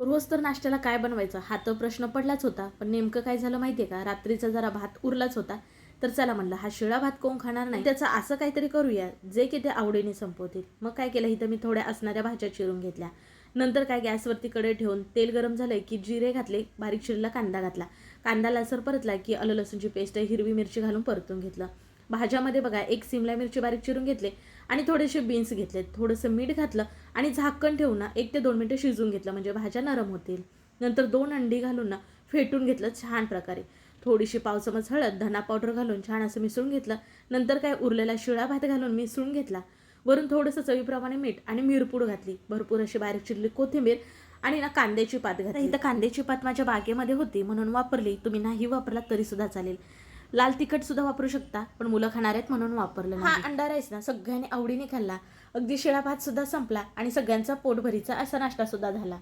रोज तर नाश्त्याला काय बनवायचं? हा तर प्रश्न पडलाच होता. पण नेमकं काय झालं माहितीये का? रात्रीचा जरा भात उरलाच होता. तर चला म्हणलं हा शिळा भात कोण खाणार नाही? त्याचं असं काहीतरी करूया जे की ते आवडीने संपवतील. मग काय केलं? इथं मी थोड्या असणाऱ्या भाज्या चिरून घेतल्या. नंतर काय गॅसवरती कडे ठेवून तेल गरम झालंय की जिरे घातले बारीक शिरला कांदा घातला. कांदा लासर परतला की आलं लसूणची पेस्ट हिरवी मिरची घालून परतून घेतलं. भाज्यामध्ये बघा एक सिमला मिरची बारीक चिरून घेतले आणि थोडेसे बीन्स घेतले. थोडंसं मीठ घातलं आणि झाकण ठेवून ना एक ते दोन मिनटं शिजून घेतलं. म्हणजे भाज्या नरम होतील. नंतर दोन अंडी घालून ना फेटून घेतलं छान प्रकारे. थोडीशी पाव चमच हळद धना पावडर घालून छान असं मिसळून घेतलं. नंतर काय उरलेला शिळा भात घालून मिसळून घेतला. वरून थोडंसं चवीप्रमाणे मीठ आणि मिरपूड घातली. भरपूर अशी बारीक चिरली कोथिंबीर आणि ना कांद्याची पात घातली. इथं कांद्याची पात माझ्या बागेमध्ये होती म्हणून वापरली. तुम्ही नाही वापरला तरीसुद्धा चालेल. लाल तिखट सुद्धा वापरू शकता पण मुलं खाणार आहेत म्हणून वापरलं हा अंडा राईस ना सगळ्यांनी आवडीने खाल्ला. अगदी शिळा भात सुद्धा संपला आणि सगळ्यांचा पोटभरीचा असा नाश्ता सुद्धा झाला.